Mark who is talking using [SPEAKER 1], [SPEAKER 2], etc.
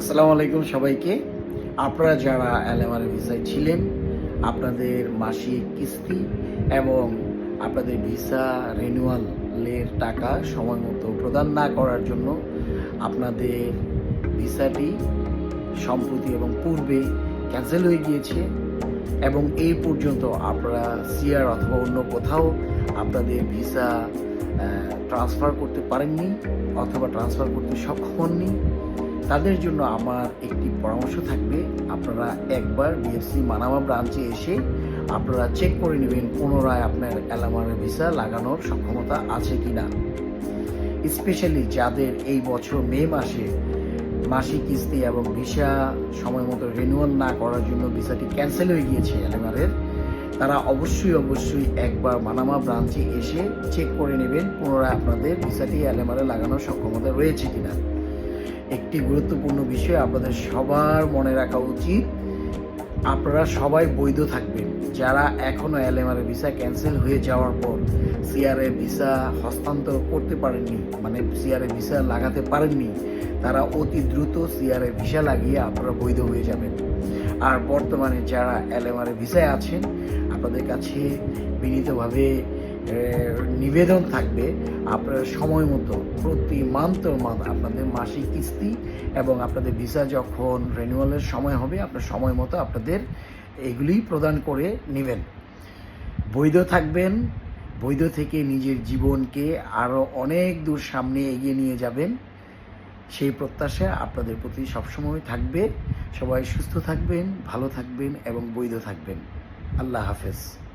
[SPEAKER 1] আসসালামু আলাইকুম সবাইকে। আপনারা যারা এলএমআর ভিসায় ছিলেন, আপনাদের মাসিক কিস্তি এবং আপনাদের ভিসা রেনুয়ালের টাকা সময় মতো প্রদান না করার জন্য আপনাদের ভিসাটি সম্প্রতি এবং পূর্বে ক্যান্সেল হয়ে গিয়েছে এবং এই পর্যন্ত আপনারা সিআর অথবা অন্য কোথাও আপনাদের ভিসা ট্রান্সফার করতে পারেননি অথবা ট্রান্সফার করতে সক্ষম হননি। তাদের জন্য আমার একটি পরামর্শ থাকবে। আপনারা একবার বিএফসি মানামা ব্রাঞ্চে এসে আপনারা চেক করে নেবেন পুনরায় আপনার অ্যালামারের ভিসা লাগানোর সক্ষমতা আছে কি না স্পেশালি যাদের এই বছর মে মাসে মাসিক কিস্তি এবং ভিসা সময় মতো রিনিউয়াল না করার জন্য ভিসাটি ক্যান্সেল হয়ে গিয়েছে অ্যালামারের তারা অবশ্যই অবশ্যই একবার মানামা ব্রাঞ্চে এসে চেক করে নেবেন পুনরায় আপনাদের ভিসাটি অ্যালেমারে লাগানোর সক্ষমতা রয়েছে কিনা। একটি গুরুত্বপূর্ণ বিষয় আপনাদের সবার মনে রাখা উচিত। আপনারা সবাই বৈধ থাকবেন। যারা এখনও এলএমআর ভিসা ক্যান্সেল হয়ে যাওয়ার পর সিআরএ ভিসা হস্তান্তর করতে পারেননি মানে সিআরএ ভিসা লাগাতে পারেননি, তারা অতি দ্রুত সিআরএ ভিসা লাগিয়ে আপনারা বৈধ হয়ে যাবেন। আর বর্তমানে যারা এলএমআর ভিসায় আছেন, আপনাদের কাছে বিনীতভাবে নিবেদন থাকবে আপনারা সময় মতো, প্রতি মান্থ মান্থ আপনাদের মাসিক কিস্তি এবং আপনাদের ভিসা যখন রেনুয়ালের সময় হবে, আপনার সময় মতো আপনাদের এগুলি প্রদান করে নেবেন। বৈধ থাকবেন, বৈধ থেকে নিজের জীবনকে আরও অনেক দূর সামনে এগিয়ে নিয়ে যাবেন। সেই প্রত্যাশা আপনাদের প্রতি সবসময় থাকবে। সবাই সুস্থ থাকবেন, ভালো থাকবেন এবং বৈধ থাকবেন। আল্লাহ হাফেজ।